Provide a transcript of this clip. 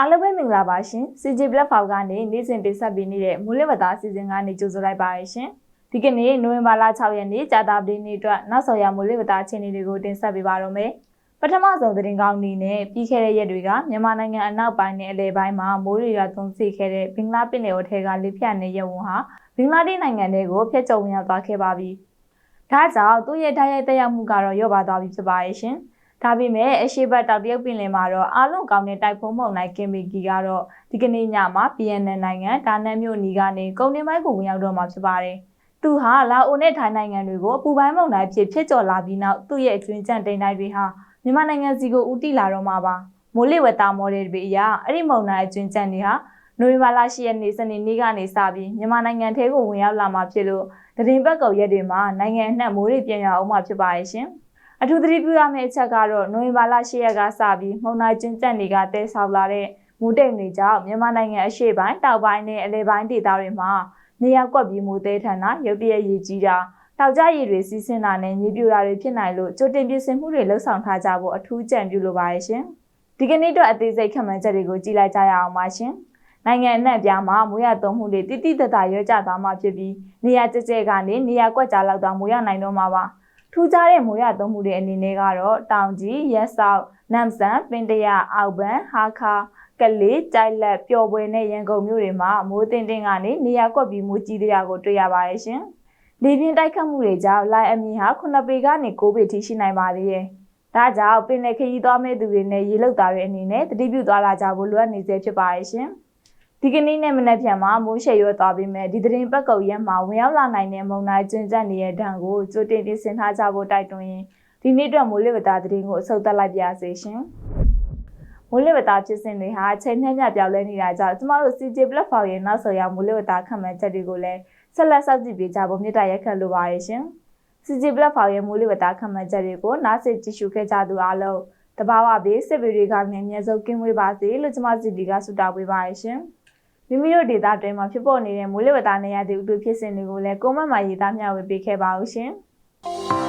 အားလုံးပဲမင်္ဂလာပါရှင် CJ Platform ကနေနေ့စဉ်တင်ဆက်ပေးနေတဲ့မူလဝတ္တာစီစဉ်ကနေကြိုဆိုလိုက်ပါရရှင်ဒီကနေ့နိုဝင်ဘာလ6ရက်နေ့ကြာတာပတေးနေ့အတွက်နောက်ဆော်ရမူလဝတ္တာအခြေအနေတွေကိုတင်ဆက်ပေးပါတော့မယ်ပထမဆုံးသတင်းကောင်းအနေနဲ့ပြီးခဲ့တဲ့ရက်တွေကမြန်မာနိုင်ငံအနောက်ပိုင်းနဲ့အလယ်ပိုင်းမှာမိုးရေရွာသွန်းဆီခဲ့တဲ့ဘင်္ဂလားပင်လယ်အော်ထဲကလေပြန့်နေရဝန်းဟာဘင်္ဂလားဒေ့ရှ်နိုင်ငံတွေကိုဖျက်ချော်ဝင်ရောက်သွားခဲ့ပါပြီဒါကြောင့်သူ့ရဲ့ဓာတ်ရိုက်တက်ရောက်မှုကတော့လျော့ပါသွားပြီဖြစ်ပါရဲ့ရှင်။ ဒါပေမဲ့အရှိဘတ်တောင်တရုတ်ပင်လယ်မှာတော့အားလုံးကောင်းတဲ့တိုက်ဖုံးမုန်တိုင်းကင်မီကီကတော့ဒီကနေ့ညမှာ PNN နိုင်ငံဒါနန်မြို့နီကနေကုန်တင်မိုက်ကိုဝင်ရောက်တော့မှာဖြစ်ပါတယ်။သူဟာလာအိုနဲ့ထိုင်းနိုင်ငံတွေကိုအပူပိုင်းမုန်တိုင်းဖြစ်ဖြစ်ကျော်လာပြီးနောက်သူ့ရဲ့အကျွင်းကြံတိန်တိုင်းတွေဟာမြန်မာနိုင်ငံစီကိုဦးတည်လာတော့မှာပါ။မိုးလေဝသမော်ဒယ်တွေအရအဲ့ဒီမုန်တိုင်းအကျွင်းကြံတွေဟာနိုဝင်ဘာလ10ရက်နေ့စနေနေ့ကနေစပြီးမြန်မာနိုင်ငံထဲကိုဝင်ရောက်လာမှာဖြစ်လို့တရင်ဘက်ကုတ်ရက်တွေမှာနိုင်ငံအနှံ့မိုးတွေပြန်ရအောင်မှာဖြစ်ပါရဲ့ရှင်။ အထူးသတိပြုရမယ့်အချက်ကတော့နိုဝင်ဘာလ10ရက်ကစပြီးမုန်တိုင်းကျဉ်ကျက်တွေကတဲဆောက်လာတဲ့မူတိတ်တွေကြောင့်မြန်မာနိုင်ငံအရှေ့ပိုင်းတောင်ပိုင်းနဲ့အလယ်ပိုင်းဒေသတွေမှာနေရာကွက်ပြီးမူသေးထန်တာရုတ်တရက်ရည်ကြီးတာတောက်ကြရည်တွေစီးဆင်းတာနဲ့မြေပြိုတာတွေဖြစ်နိုင်လို့ကြိုတင်ပြင်ဆင်မှုတွေလှုပ်ဆောင်ထားကြဖို့အထူးကြံပြုလိုပါရဲ့ရှင်။ဒီကနေ့တော့အသေးစိတ်ခံမှန်းချက်တွေကိုကြည့်လိုက်ကြရအောင်ပါရှင်။နိုင်ငံအနှံ့ပြားမှာမိုးရသုံးမှုတွေတိတိတတ်တာရွေးကြသွားမှာဖြစ်ပြီးနေရာကျကျကနေနေရာကွက်ကြားလောက်တော့မိုးရနိုင်တော့မှာပါ။ ထူးခြားတဲ့မိုးရသုံးမှုတွေအနေနဲ့ကတော့တောင်ကြီးရက်ဆောက်နမ်ဆန်ပင်တရအောက်ပန်ဟာခါကလေးကြိုက်လက်ပျော်ပွဲနဲ့ရန်ကုန်မြို့တွေမှာမိုးတင်တင်ကနေနေရာကွက်ပြီးမိုးကြီးတရားကိုတွေ့ရပါတယ်ရှင်။လေပြင်းတိုက်ခတ်မှုတွေကြောင့်လိုင်အမီဟာ9ပေကနေ9ပေထိရှိနိုင်ပါသေးတယ်။ဒါကြောင့်ပင်လယ်ခရီးသွားမဲ့သူတွေနဲ့ရေလုတ်သားတွေအနေနဲ့တတိပြုသွားလာကြဖို့လိုအပ်နေစေဖြစ်ပါရဲ့ရှင်။ ဒီကနေ့နဲ့မနက်ဖြန်မှာမိုးရှယ်ရွက်သွားပြီးမဲ့ဒီသတင်းပတ်ကုတ်ရက်မှာဝင်ရောက်လာနိုင်တဲ့မုန်တိုင်းကျဉ်ကျက်နေတဲ့ဒဏ်ကိုကြိုတင်ပြင်ဆင်ထားကြဖို့တိုက်တွန်းရင်ဒီနေ့အတွက်မိုးလေဝသသတင်းကိုအဆုတ်သက်လိုက်ပါစေရှင်။မိုးလေဝသဖြစ်စဉ်တွေဟာအချိန်နဲ့မျှပြောင်းလဲနေတာကြောင့်ကျမတို့ CJ platform ရဲ့နောက်ဆုံးရမိုးလေဝသခံမှန်းချက်တွေကိုလည်းဆက်လက်စောင့်ကြည့်ပေးကြဖို့မြစ်တာရက်ခတ်လိုပါရဲ့ရှင်။ CJ platform ရဲ့မိုးလေဝသခံမှန်းချက်တွေကိုနားဆင်ကြည့်ရှုခဲ့ကြသူအားလုံးတဘာဝဘေးစစ်ပေတွေကလည်းအမြဲဆုံးကင်းဝေးပါစေလို့ကျမစီဒီကဆုတောင်းပေးပါရဲ့ရှင်။ မိမိတို့ဒေတာတွင်မှာဖြစ်ပေါ်နေတဲ့မိုးလေဝသနေရာသည့်ဥတုဖြစ်စဉ်တွေကိုလည်းကွန်မန့်မှာရေးသားမျှဝေပေးခဲ့ပါဦးရှင်။